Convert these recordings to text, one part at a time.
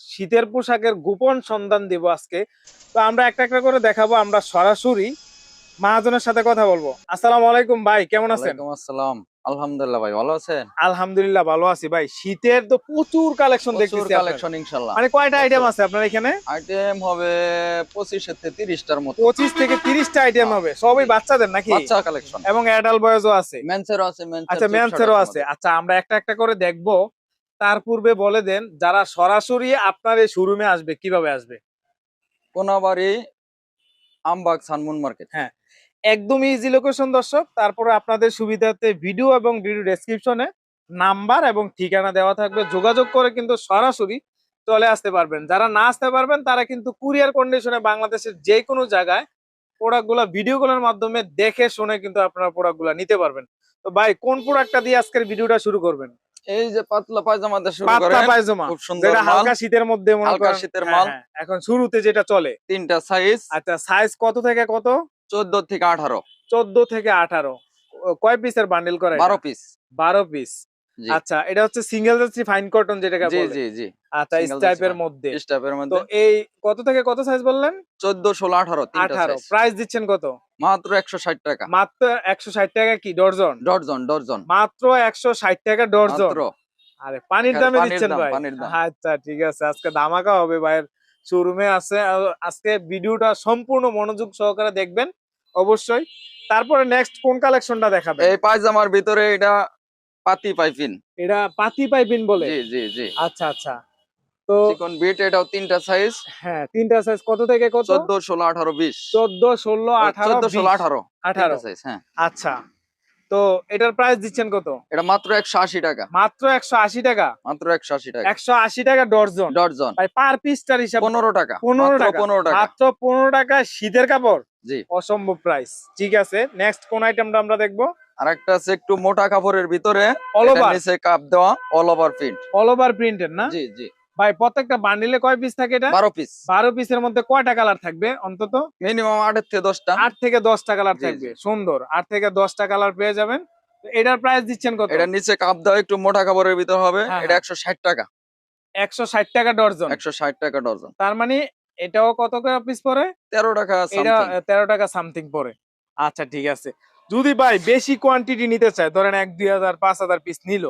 শীতের পোশাকের গোপন সন্ধান দেব আজকে। তো আমরা একটা একটা করে দেখাবো আমরা সরাসরি মহাজনের সাথে কথা বলব। আসসালাম আলাইকুম ভাই কেমন আছেন? আসসালাম। আলহামদুলিল্লাহ ভাই ভালো আছেন? আলহামদুলিল্লাহ ভালো আছি ভাই। শীতের তো প্রচুর কালেকশন দেখতেছি কালেকশন ইনশাআল্লাহ মানে কয়টা আইটেম আছে আপনার এখানে? আইটেম হবে পঁচিশের থেকে তিরিশটার মতো। পঁচিশ থেকে তিরিশটা আইটেম হবে। সবই বাচ্চাদের নাকি? বাচ্চা কালেকশন এবং অ্যাডাল্ট বয়সও আছে। মেন্সেরও আছে মেন্সের আচ্ছা ম্যানসেরও আছে আচ্ছা আমরা একটা একটা করে দেখব। তার পূর্বে বলে দেন যারা সরাসরি আপনার এই শোরুমে আসবে কীভাবে আসবে? Konabari Ambag Sunmoon market. হ্যাঁ। একদম ইজি লোকেশন দর্শক। তারপরে আপনাদের সুবিধার্থে ভিডিও এবং ভিডিও ডেসক্রিপশনে নাম্বার এবং ঠিকানা দেওয়া থাকবে। যোগাযোগ করে কিন্তু সরাসরি চলে আসতে পারবেন। যারা না আসতে পারবেন তারা কিন্তু কুরিয়ার কন্ডিশনে বাংলাদেশের যে কোনো জায়গায় প্রোডাক্টগুলো ভিডিও কলের মাধ্যমে দেখে শুনে কিন্তু আপনারা প্রোডাক্টগুলো নিতে পারবেন। তো ভাই কোন প্রোডাক্টটা দিয়ে আজকের ভিডিওটা শুরু করবেন? এই যে পাতলা পায়জামা দিয়ে শুরু পাতলা করেন পায়জামা খুব সুন্দর যেটা হালকা শীতের মধ্যে মনে হালকা শীতের হ্যাঁ, মাল। হ্যাঁ, এখন শুরুতে যেটা চলে। তিনটা সাইজ আচ্ছা সাইজ কত থেকে কত? চোদ্দ থেকে আঠারো। চোদ্দ থেকে আঠারো। কয় পিসের বান্ডেল করে বারো পিস বারো পিস জি আচ্ছা এটা হচ্ছে সিঙ্গেল যাচ্ছি ফাইন কটন যেটাকে জি জি জি। আচ্ছা স্টাইপের মধ্যে। তো মধ্যে। এই কত থেকে কত সাইজ বললেন? চোদ্দ ষোলো আঠারো তিনটা আঠারো। size। প্রাইস দিচ্ছেন কত? মাত্র একশো ষাট টাকা। মাত্র একশো ষাট টাকা কি? ডর্জন? Dozen dozen. মাত্র একশো ষাট টাকা ডর্জন। মাত্র। আরে পানির দামে পানির দিচ্ছেন ভাই। পানির দাম। আচ্ছা ঠিক আছে। আজকে ধামাকা হবে ভাইয়ের শোরুমে আছে আর আজকে ভিডিওটা সম্পূর্ণ মনোযোগ সহকারে দেখবেন অবশ্যই। তারপরে নেক্সট কোন কালেকশনটা দেখাবেন? এই পায়জামার ভিতরে এটা পাতি পাইপিন। এটা পাতি পাইপিন বলে? জি জি জি। আচ্ছা আচ্ছা। তো চিকন বিট এটাও তিনটা সাইজ হ্যাঁ তিনটা সাইজ কত থেকে কত? চোদ্দ ষোলো আঠারো বিশ। চোদ্দ ষোলো আঠারো চোদ্দ ষোলো বিশ। আঠারো। আঠারো। সাইজ হ্যাঁ। আচ্ছা। তো এটার প্রাইস দিচ্ছেন কত? এটা মাত্র একশো আশি টাকা। মাত্র একশো আশি টাকা? মাত্র একশো আশি টাকা। একশো আশি টাকা ডর্জন? ডর্জন। ভাই পার পিসটার হিসাব পনেরো টাকা। পনেরো মাত্র টাকা। পনেরো টাকা। মাত্র পনেরো টাকা শীতের কাপড়? জি। অসম্ভব প্রাইস ঠিক আছে নেক্সট কোন আইটেমটা আমরা দেখব? আর একটা আছে একটু মোটা কাপড়ের ভিতরে। অল ওভার নিচে কাপ দেওয়া all over print all over প্রিন্টের না? জি জি। ভাই প্রত্যেকটা বান্ডিলে কয় পিস থাকে এটা? বারো পিস বারো পিসের মধ্যে কয়টা কালার থাকবে অন্তত? মিনিমাম আটের থেকে দশটা। আট থেকে দশটা কালার থাকবে। সুন্দর। আট থেকে দশটা কালার পেয়ে যাবেন। এটার প্রাইস দিচ্ছেন কত? এটা নিচে কাপ দেওয়া একটু মোটা কাপড়ের ভিতর হবে। হ্যাঁ, এটা হ্যাঁ। একশো ষাট টাকা। একশো ষাট টাকা ডর্জন একশো ষাট টাকা ডর্জন তার মানে এটাও কত করে পিস পরে তেরো টাকা এটা। তেরো টাকা সামথিং পরে আচ্ছা ঠিক আছে। যদি ভাই বেশি কোয়ান্টিটি নিতে চায় ধরেন এক দুই হাজার পাঁচ হাজার পিস নিল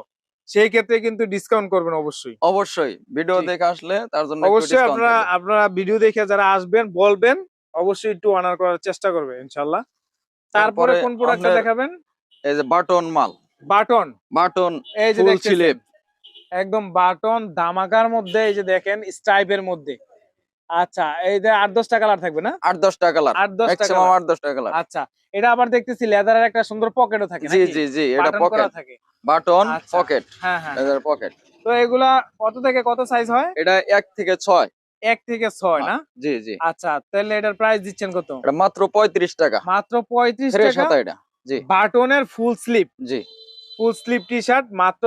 সেই ক্ষেত্রে কিন্তু ডিসকাউন্ট করবেন অবশ্যই। অবশ্যই। ভিডিও দেখে আসলে তার জন্য অবশ্যই আপনারা আপনারা ভিডিও দেখে যারা আসবেন বলবেন অবশ্যই একটু অনার করার চেষ্টা করবে ইনশাল্লাহ। তারপরে কোন প্রোডাক্টটা দেখাবেন? এই যে বাটন মাল। বাটন বাটন এই যে স্লিপ একদম বাটন দামাকার মধ্যে এই যে দেখেন স্ট্রাইপের মধ্যে। আচ্ছা এই যে আট দশটা কালার থাকবে না? আট দশ টাকা কালার আট দশটা ম্যাক্সিমাম কালার আট দশ টাকা কালার আচ্ছা এটা আবার দেখতেছি লেদারের একটা সুন্দর পকেটও থাকে জি জি জি এটা পকেট থাকে। বাটন আচ্ছা। পকেট হ্যাঁ হ্যাঁ। এদের পকেট তো এগুলা কত থেকে কত সাইজ হয়? এটা এক থেকে ছয়। এক থেকে ছয় না? জি জি। আচ্ছা তাহলে এটার প্রাইস দিচ্ছেন কত? এটা মাত্র পঁয়ত্রিশ টাকা। মাত্র পঁয়ত্রিশ টাকা? এটা জি। বাটনের ফুল স্লিপ জি। ফুল স্লিপ টি শার্ট মাত্র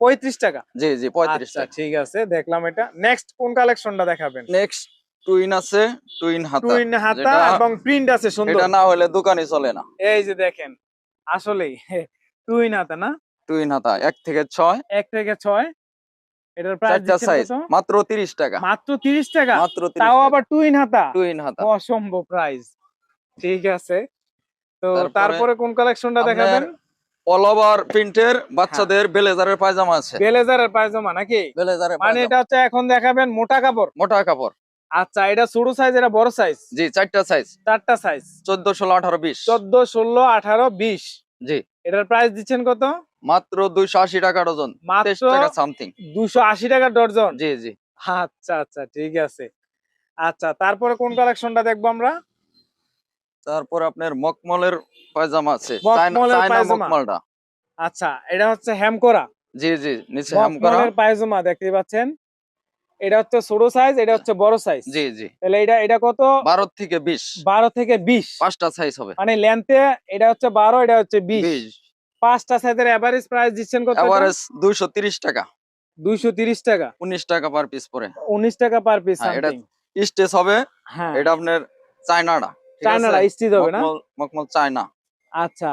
পঁয়ত্রিশ টাকা? জি জি পঁয়ত্রিশ আচ্ছা টাকা। ঠিক আছে দেখলাম এটা। নেক্সট কোন কালেকশনটা দেখাবেন? নেক্সট টুইন আছে টুইন হাতা। টুইন হাতা এবং প্রিন্ট আছে সুন্দর। এটা না হলে দোকানে চলে না। এই যে দেখেন আসলেই টুইন হাতা না? টুইন হাতা এক থেকে ছয়। এক থেকে ছয়। এটার প্রাইস সাইজ মাত্র তিরিশ টাকা। মাত্র তিরিশ টাকা? মাত্র তাও আবার টুইন হাতা? টুইন হাতা। অসম্ভব প্রাইস ঠিক আছে। তো তারপরে কোন কালেকশনটা দেখাবেন? অল ওভার প্রিন্টের বাচ্চাদের ব্লেজারের পায়জামা আছে। ব্লেজারের পায়জামা নাকি? ব্লেজারের মানে এটা হচ্ছে এখন দেখাবেন মোটা কাপড়। মোটা কাপড়। আচ্ছা এটা ছোট সাইজ এটা বড় সাইজ জি চারটা সাইজ চারটা সাইজ চোদ্দ ষোলো আঠারো বিশ। চোদ্দ ষোলো আঠারো বিশ? জি। এটার প্রাইস দিচ্ছেন কত? মাত্র দুইশো আশি টাকা ডজন। মাত্র টাকা সামথিং দুশো আশি টাকা ডর্জন জি জি। আচ্ছা আচ্ছা ঠিক আছে। আচ্ছা তারপরে কোন কালেকশনটা দেখব আমরা? তারপর আপনার মকমলের পায়জামা আছে। মকমলটা। আচ্ছা এটা হচ্ছে হ্যামকোরা জি জি নিচে হাম করা পায়জামা দেখতে পাচ্ছেন? এটা হচ্ছে ছোট সাইজ এটা হচ্ছে বড় সাইজ জি জি। তাহলে এটা এটা কত? বারো থেকে বিশ। বারো থেকে বিশ। পাঁচটা সাইজ হবে। মানে লেন্থে এটা হচ্ছে বারো এটা হচ্ছে বিশ। বিশ। পাঁচটা সাইজের এভারেজ প্রাইস দিচ্ছেন কত এভারেজ দুইশো তিরিশ টাকা। দুইশো তিরিশ টাকা। উনিশ টাকা পার পিস পরে। উনিশ টাকা পার পিস হ্যাঁ, এটা স্টেজ হবে। হ্যাঁ। এটা আপনার চায়নাটা? চায়নারা স্টিচ হবে না? মখমল চায়না। আচ্ছা।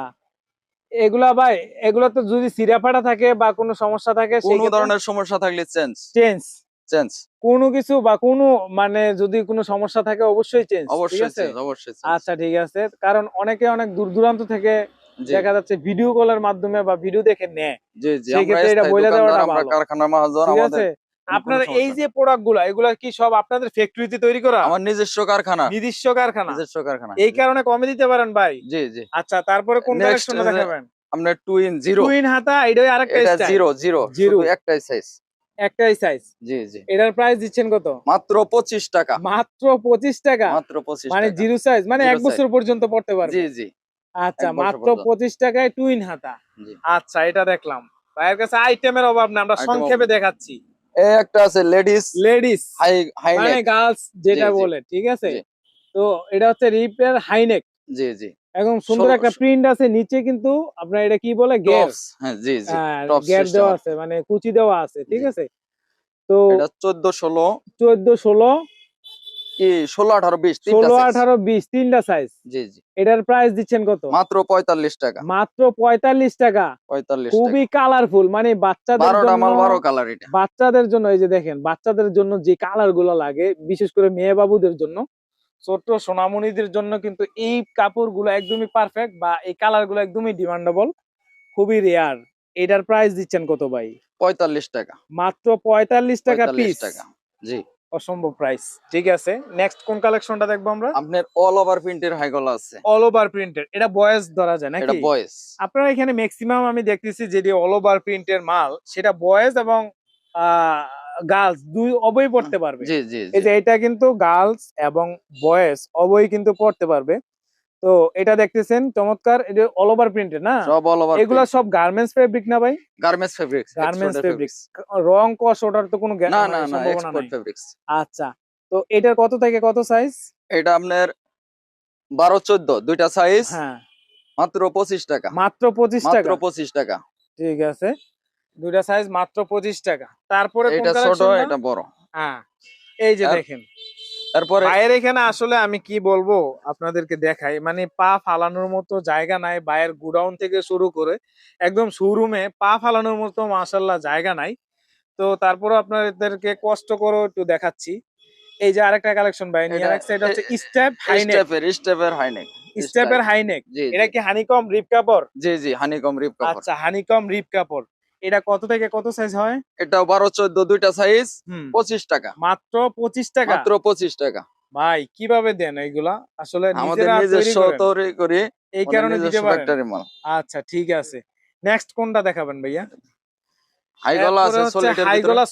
এগুলা ভাই এগুলা তো যদি সিরা ফাটা থাকে বা কোনো সমস্যা থাকে কোনো ধরনের সমস্যা থাকলে চেঞ্জ চেঞ্জ চেঞ্জ কোনো কিছু বা কোনো মানে যদি কোনো সমস্যা থাকে অবশ্যই চেঞ্জ অবশ্যই চেঞ্জ অবশ্যই আচ্ছা ঠিক আছে। কারণ অনেকে অনেক দূর দূরান্ত থেকে দেখা যাচ্ছে ভিডিও কলের মাধ্যমে বা ভিডিও দেখে নেয়। জি জি আমরা এটা বলে দেওয়াটা ভালো। কারখানার মহাজন আমাদের আপনার এই যে প্রোডাক্টগুলা এগুলা কি সব আপনাদের ফ্যাক্টরিতে তৈরি করা? আমার নিজস্ব কারখানা। নিজস্ব কারখানা? নিজস্ব কারখানা। এই কারণে কমে দিতে পারেন ভাই? জি জি। আচ্ছা তারপরে কোন কালেকশনটা দেখাবেন? আপনার টু ইন জিরো টুইন হাতা এটাই আরেকটা এটা স্টাইল জিরো জিরো। জিরো একটাই সাইজ একটাই সাইজ জি জি। এটার প্রাইস দিচ্ছেন কত? মাত্র পঁচিশ টাকা। মাত্র পঁচিশ টাকা? মাত্র পঁচিশ মানে টাকা। জিরো সাইজ মানে এক বছর পর্যন্ত পড়তে পারবে। জি জি। আচ্ছা মাত্র পর্যন্ত। পঁচিশ টাকায় টুইন হাতা। আচ্ছা এটা দেখলাম। ভাইয়ের কাছে আইটেমের অভাব না আমরা সংক্ষেপে দেখাচ্ছি। এই একটা আছে লেডিস লেডিস হাই হাই মানে গার্লস যেটা। বলে ঠিক আছে? তো এটা হচ্ছে রিপের হাইনেক জি জি। একদম সুন্দর একটা প্রিন্ট আছে নিচে কিন্তু আপনার এটা কি বলে হ্যাঁ জি জি গের দেওয়া আছে মানে কুচি দেওয়া আছে ঠিক আছে? তো এটা চোদ্দ ষোলো। চোদ্দ ষোলো। তিনটা সাইজ জি জি। এটার প্রাইস দিচ্ছেন কত? মাত্র পঁয়তাল্লিশ টাকা। মাত্র পঁয়তাল্লিশ টাকা। পঁয়তাল্লিশ খুবই কালারফুল মানে বাচ্চাদের কালার বাচ্চাদের জন্য এই যে দেখেন বাচ্চাদের জন্য যে কালারগুলো লাগে বিশেষ করে মেয়ে বাবুদের জন্য ছোট্ট সোনামণিদের জন্য কিন্তু এই কাপড়গুলো একদমই পারফেক্ট বা এই কালারগুলো একদমই ডিমান্ডেবল খুবই রেয়ার এটার প্রাইস দিচ্ছেন কত ভাই? পঁয়তাল্লিশ টাকা। মাত্র পঁয়তাল্লিশ টাকা পিস টাকা জি। অসম্ভব প্রাইস ঠিক আছে নেক্সট কোন কালেকশনটা দেখব আমরা? আপনার অল ওভার প্রিন্টের হাইগলা আছে। অল ওভার প্রিন্টেড এটা বয়েস ধরা যায় এটা নাকি? বয়েস। আপনারা এখানে ম্যাক্সিমাম আমি দেখতেছি যেটি অল ওভার প্রিন্টের মাল সেটা বয়েজ এবং গার্লস দুই অবই পড়তে পারবে। জি জি এই যে এটা কিন্তু গার্লস এবং বয়েজ অবই কিন্তু পড়তে পারবে। তো এটা দেখতেছেন চমৎকার এটা অল ওভার প্রিন্টেড না? সব অল ওভার এগুলা সব গার্মেন্টস ফেব্রিক না ভাই? গার্মেন্টস ফেব্রিক গার্মেন্টস ফেব্রিক্স রং কস ওটার তো কোনো না মানে না না এক্সপোর্ট। ফেব্রিক্স আচ্ছা তো এটার কত থেকে কত সাইজ এটা আপনার বারো চোদ্দ দুইটা সাইজ হ্যাঁ। মাত্র পঁচিশ টাকা। মাত্র পঁচিশ মাত্র টাকা? পঁচিশ টাকা। ঠিক আছে। দুইটা সাইজ মাত্র পঁচিশ টাকা। তারপরে এটা ছোট এটা বড়। হ্যাঁ এই যে দেখেন। তারপরে ভাইয়ের এখানে আসলে আমি কি বলব আপনাদেরকে দেখাই। মানে পা ফালানোর মতো জায়গা নাই ভাইয়ের গুডাউন থেকে শুরু করে একদম শোরুমে পা ফালানোর মতো মাশাল্লাহ জায়গা নাই। তো তারপরে আপনাদেরকে কষ্ট করে একটু দেখাচ্ছি। এই যে আরেকটা কালেকশন ভাই নিয়ে রাখছে এটা হচ্ছে স্টেপ হাইনেক স্টেপের স্টেপের হাইনেক স্টেপের জি এটা কি হানিকম রিপ কাপড়? জি জি হানিকম রিপ কাপড়। আচ্ছা হানিকম রিপ কাপড়। এটা কত থেকে কত সাইজ হয়? এটা বারো চোদ্দ দুইটা সাইজ পঁচিশ টাকা। মাত্র পঁচিশ টাকা? মাত্র পঁচিশ টাকা। ভাই কীভাবে দেন এইগুলা আসলে আমাদের নিজস্ব তৈরি করি এই কারণে দিতে পারেন। আচ্ছা ঠিক আছে। নেক্সট কোনটা দেখাবেন ভাইয়া? হাইগলা আছে সলিডের হাইগলা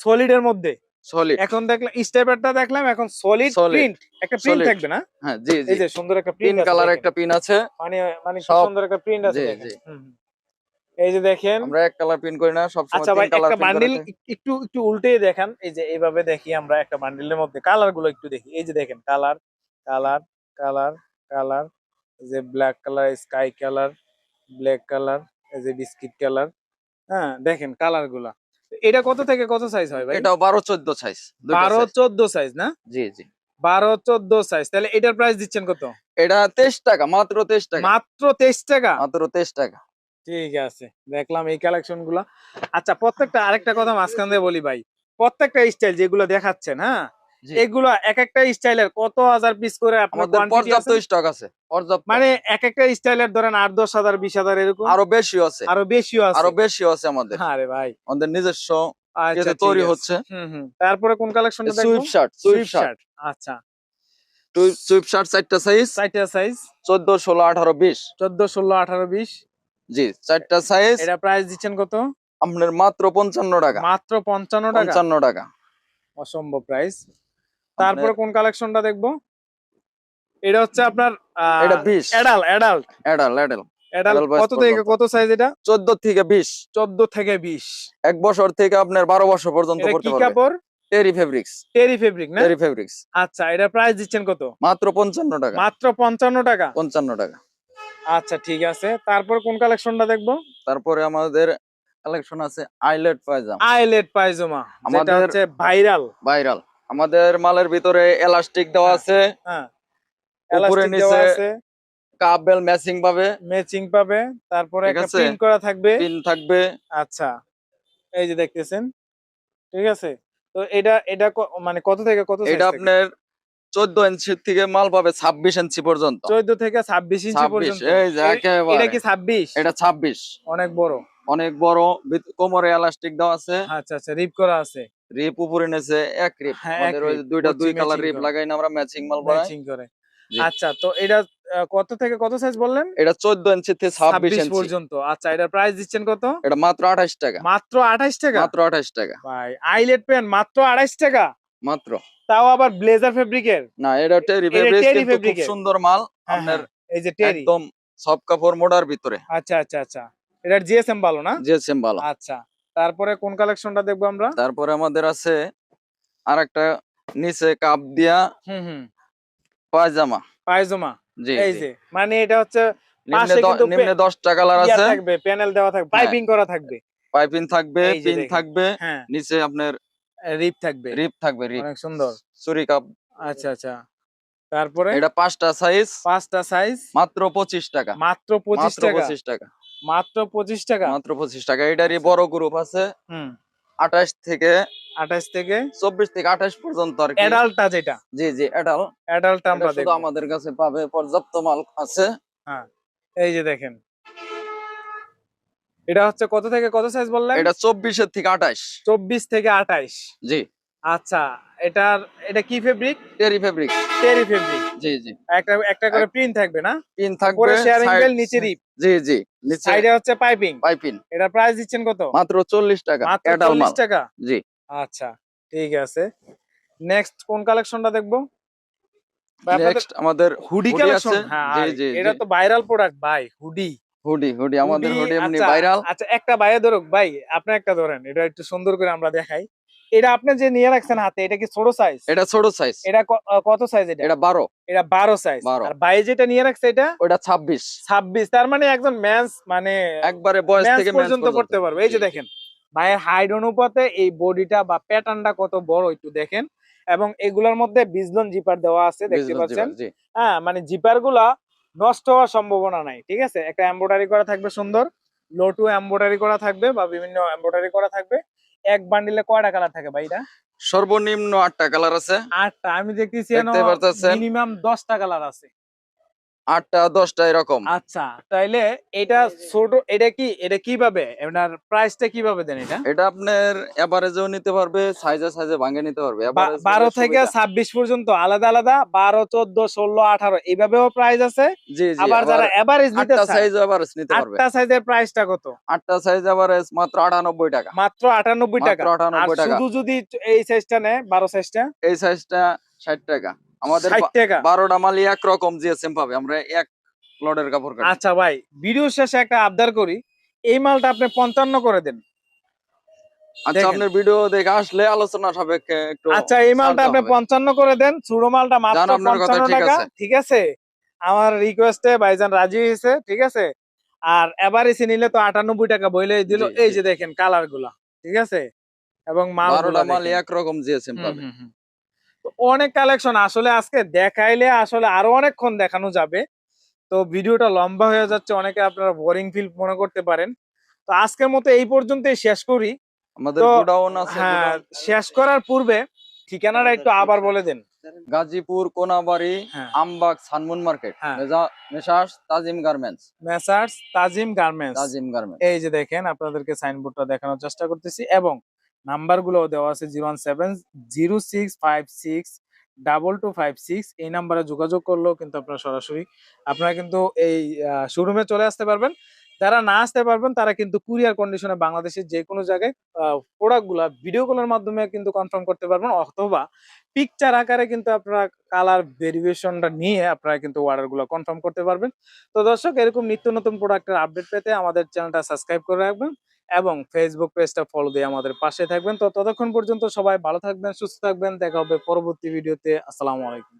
মধ্যে। সলিড এখন দেখলাম স্টেপারটা দেখলাম এখন সলিড. প্রিন্ট একটা প্রিন্ট থাকবে না? হ্যাঁ জি জি। এই যে সুন্দর একটা প্রিন্ট কালার একটা পিন আছে। মানে মানে সুন্দর একটা প্রিন্ট আছে জি, জি। এই যে দেখেন। আমরা এক কালার পিন করি না সব সময় আচ্ছা ভাই তিন কালার একটা বান্ডিল একটু একটু উল্টে দেখান। এই যে এইভাবে দেখি আমরা একটা বান্ডিলের মধ্যে। কালারগুলো একটু দেখি। এই যে দেখেন কালার কালার কালার কালার যে black colour sky colour black colour এই যে বিস্কিট কালার হ্যাঁ দেখেন কালারগুলা। এটা কত থেকে কত সাইজ হয় ভাই? এটাও বারো চোদ্দ সাইজ বারো চোদ্দ সাইজ না? জি জি। বারো চোদ্দ সাইজ তাহলে এটার প্রাইস দিচ্ছেন কত? এটা তেইশ টাকা মাত্র তেইশ টাকা। মাত্র তেইশ টাকা? মাত্র তেইশ টাকা। ঠিক আছে দেখলাম এই কালেকশনগুলা। আচ্ছা প্রত্যেকটা আরেকটা কথা মাঝখান দিয়ে বলি ভাই। প্রত্যেকটা স্টাইল যেগুলো দেখাচ্ছেন হ্যাঁ। এগুলো এক একটা স্টাইলের কত হাজার পিস করে পর্যাপ্ত স্টক আছে পর্যাপ্ত। মানে এক একটা স্টাইলের ধরেন আট দশ হাজার বিশ হাজার এরকম? আরও বেশি আছে। আরও বেশিও আছে। আরও বেশি আছে আমাদের। আরে ভাই। আমাদের নিজস্ব আচ্ছা যেটা তৈরি হচ্ছে। হুম হুম। তারপরে কোন কালেকশনটা দেখব? সুইপ শার্ট সুইপ শার্ট আচ্ছা। সুইপ শার্ট চারটা সাইজ চারটা সাইজ চোদ্দ ষোলো আঠারো বিশ। চোদ্দ ষোলো আঠারো বিশ। জি চারটা সাইজ এটা প্রাইস দিচ্ছেন কত? আপনার মাত্র পঞ্চান্ন টাকা। মাত্র পঞ্চান্ন টাকা? পঞ্চান্ন টাকা। অসম্ভব প্রাইস তারপরে কোন কালেকশনটা দেখব? এটা হচ্ছে আপনার এটা বিশ। অ্যাডাল অ্যাডাল্ট এডাল এডাল অ্যাডাল্ট কত থেকে কত সাইজ এটা? চোদ্দ থেকে বিশ। চোদ্দ থেকে বিশ। এক বছর থেকে আপনার বারো বছর পর্যন্ত কি কাপড়? টেরি ফেব্রিক্স টেরি ফেব্রিক না? টেরি ফেব্রিক্স আচ্ছা এটা প্রাইস দিচ্ছেন কত? মাত্র পঞ্চান্ন টাকা। মাত্র পঞ্চান্ন টাকা। পঞ্চান্ন টাকা। আচ্ছা ঠিক আছে। তারপর কোন কালেকশনটা দেখব? তারপরে আমাদের কালেকশন আছে আইলেট পায়জাম। আইলেট পায়জামা যেটা আমাদের- হচ্ছে ভাইরাল। ভাইরাল। আমাদের মালের ভিতরে এলাস্টিক দেওয়া আছে। হ্যাঁ। উপরে এলাস্টিক দেওয়া নিচে আছে। কাপ বেল ম্যাচিং ভাবে ম্যাচিং পাবে। তারপরে একটা। প্রিন্ট করা থাকবে। পিন থাকবে। আচ্ছা এই যে দেখতেছেন ঠিক আছে? তো এটা এটা মানে কত থেকে কত এটা আপনার চোদ্দ ইঞ্চি থেকে মাল পাবে ছাব্বিশ ইঞ্চি পর্যন্ত। চোদ্দ থেকে ছাব্বিশ ইঞ্চি পর্যন্ত। এটা কি ছাব্বিশ? এটা ছাব্বিশ। অনেক বড়। অনেক বড় কোমরে এলাস্টিক দেওয়া আছে। আচ্ছা আচ্ছা রিপ করা আছে। রিপ উপরে নেছে এক রিপ হ্যাঁ, আমাদের ওই দুইটা দুই কালার রিপ লাগাই না আমরা ম্যাচিং মাল বানাই ম্যাচিং করে। আচ্ছা তো এটা কত থেকে কত সাইজ বললেন? এটা চোদ্দ ইঞ্চি থেকে ছাব্বিশ 26 ইঞ্চি পর্যন্ত। আচ্ছা এটার প্রাইস দিচ্ছেন কত? এটা মাত্র আঠাশ টাকা। মাত্র আঠাইশ টাকা? মাত্র আঠাশ টাকা। ভাই আইলেট পেন মাত্র আড়াইশ টাকা? মাত্র। তাও আবার ব্লেজার ফেব্রিকের না এটা টেরি ফেব্রিক খুব সুন্দর মাল। হ্যাঁ, আপনার এই যে টেরি একদম সব কাপড় মোড়ার ভিতরে। আচ্ছা আচ্ছা আচ্ছা। এটা জিএসএম ভালো না? সেম ভালো। আচ্ছা তারপরে কোন কালেকশনটা দেখব আমরা? তারপরে আমাদের আছে আরেকটা নিচে কাপ দিয়া হুম হুম। পায়জামা। পায়জামা? জি এই যে মানে এটা হচ্ছে নিম্নে পাশে দ- নিম্নে দশটা কালার আছে। থাকবে প্যানেল দেওয়া থাকবে পাইপিং করা থাকবে। পাইপিং থাকবে পিন থাকবে। হ্যাঁ। নিচে আপনার রিপ থাকবে? রিপ থাকবে রিপ। অনেক সুন্দর। চুরি কাপ। আচ্ছা আচ্ছা। তারপরে? এটা পাঁচটা সাইজ পাঁচটা সাইজ মাত্র পঁচিশ টাকা। মাত্র পঁচিশ টাকা? পঁচিশ টাকা। মাত্র পঁচিশ টাকা? মাত্র পঁচিশ টাকা। এটারই বড় গ্রুপ আছে। হুম। আঠাশ থেকে আঠাশ থেকে চব্বিশ থেকে আঠাশ পর্যন্ত আর অ্যাডাল্টটা যেটা? জি জি এটাও অ্যাডাল্ট আমরা আমাদের কাছে পাবে পর্যাপ্ত মাল আছে। হ্যাঁ। এই যে দেখেন। এটা হচ্ছে কত থেকে কত সাইজ বললেন? এটা চব্বিশের থেকে আঠাশ। চব্বিশ থেকে আঠাইশ জি। আচ্ছা এটার এটা কি fabric terry fabric terry fabric জি জি। একটা একটা করে প্রিন্ট থাকবে না? উপরে থাকবে শেয়ারিং বেল নিচে রিপ জি জি নিচে সাইডে হচ্ছে পাইপিং পাইপিং এটা প্রাইস দিচ্ছেন কত? মাত্র চল্লিশ টাকা মাত্র এটাল 40 টাকা? জি। আচ্ছা ঠিক আছে। নেক্সট কোন কালেকশনটা দেখব? নেক্সট আমাদের হুডি কালেকশন হ্যাঁ জি, জি, এটা তো ভাইরাল প্রোডাক্ট ভাই হুডি হুডি হুডি আমাদের হুডি এমনি আচ্ছা, ভাইরাল আচ্ছা একটা বাইরে ধরুক ভাই আপনি একটা ধরেন এটা একটু সুন্দর করে আমরা দেখাই। এটা আপনি যে নিয়ে রাখছেন হাতে এটা কি ছোট সাইজ এটা ছোট সাইজ এটা কত সাইজ এটা? এটা বারো। এটা বারো সাইজ 12 আর ভাই যেটা নিয়ে রাখছে এটা? ওটা ছাব্বিশ। ছাব্বিশ তার মানে একজন ম্যান্স মানে একবারে বয়স থেকে পর্যন্ত করতে পারবে। এই যে দেখেন ভাইয়ের হাইট অনুপাতে এই বডিটা বা প্যাটার্নটা কত বড় একটু দেখেন। এবং এগুলোর মধ্যে বিজলন জিপার দেওয়া আছে দেখতে পাচ্ছেন? হ্যাঁ মানে জিপারগুলা নষ্ট হওয়ার সম্ভাবনা নাই ঠিক আছে? একটা এম্ব্রয়ডারি করা থাকবে সুন্দর লোটু এম্ব্রয়ডারি করা থাকবে বা বিভিন্ন এম্ব্রয়ডারি করা থাকবে। এক বান্ডিলে কয়টা কালার থাকে ভাই এটা সর্বনিম্ন আটটা কালার আছে। আটটা আমি দেখতেছি মিনিমাম দশটা কালার আছে। আটটা দশটা এরকম। আচ্ছা তাইলে এটা ছোট এটা কি এটা কীভাবে? এটার প্রাইসটা কীভাবে দেন এটা? এটা আপনার এভারেজেও নিতে পারবে সাইজে সাইজে ভাঙে নিতে পারবে। বারো থেকে। ছাব্বিশ পর্যন্ত আলাদা আলাদা বারো চোদ্দ ষোলো আঠারো এইভাবেও প্রাইস আছে। জি জি আবার যারা এভারেজ নিতে আটটা সাইজ এভারেজ নিতে পারবে। আটটা সাইজের প্রাইসটা কত? আটটা সাইজ এভারেজ মাত্র আটানব্বই টাকা। মাত্র আটানব্বই টাকা। মাত্র 98 টাকা। শুধু যদি এই সাইজটা নেয় বারো সাইজটা এই সাইজটা ষাট টাকা। আমাদের বারোটা মালই একরকম জিএসএম পাবে আমরা এক লটের কাপড় কাটি। আচ্ছা ভাই ভিডিও শেষে একটা আবদার করি এই মালটা আপনি পঞ্চান্ন করে দেন। আচ্ছা আপনার ভিডিও দেখে আসলে আলোচনা সাপেক্ষে একটু আচ্ছা এই মালটা আপনি দেওয়া হবে। পঞ্চান্ন করে দেন চুড়ো মালটা মাত্র জান, আপনার কথা পঞ্চান্ন ঠিক টাকা ঠিক আছে? আমার রিকোয়েস্টে ভাইজান রাজি হয়েছে ঠিক আছে? আর এভারেজে নিলে তো আটানব্বই টাকা বইলে দিল। এই যে দেখেন কালারগুলা ঠিক আছে? এবং মাল মাল একরকম জিএসএম পাবে। অনেক কালেকশন আসলে আজকে দেখাইলে আসলে আরও অনেকক্ষণ দেখানো যাবে। তো ভিডিওটা লম্বা হয়ে যাচ্ছে অনেকে আপনারা বোরিং ফিল মনে করতে পারেন। তো আজকের মতো এই পর্যন্তই শেষ করি। আমাদের গোডাউন আছে হ্যাঁ শেষ করার পূর্বে ঠিকানাটা একটু আবার বলে দেন। গাজীপুর কোনাবাড়ি হ্যাঁ। Ambag Sunmoon market. হ্যাঁ। Messrs Tajim garments. Messrs Tajim garments. Tajim garments. এই যে দেখেন আপনাদেরকে সাইনবোর্ডটা দেখানোর চেষ্টা করতেছি এবং নাম্বারগুলো দেওয়া আছে zero one seven zero six five six double two five six. এই নাম্বারে যোগাযোগ করলেও কিন্তু আপনারা সরাসরি, আপনারা কিন্তু এই শোরুমে চলে আসতে পারবেন। যারা না আসতে পারবেন, তারা কিন্তু কুরিয়ার কন্ডিশনে বাংলাদেশের যে কোনো জায়গায় প্রোডাক্টগুলা ভিডিও কলের মাধ্যমে কিন্তু কনফার্ম করতে পারবেন, অথবা পিকচার আকারে কিন্তু আপনারা কালার ভেরিয়েশনটা নিয়ে আপনারা কিন্তু অর্ডারগুলো কনফার্ম করতে পারবেন। তো দর্শক, এরকম নিত্য নতুন প্রোডাক্টের আপডেট পেতে আমাদের চ্যানেলটা সাবস্ক্রাইব করে রাখবেন এবং ফেসবুক পেজটা ফলো দিয়ে আমাদের পাশে থাকবেন। তো ততক্ষণ পর্যন্ত সবাই ভালো থাকবেন, সুস্থ থাকবেন, দেখা হবে পরবর্তী ভিডিওতে আসসালামু আলাইকুম।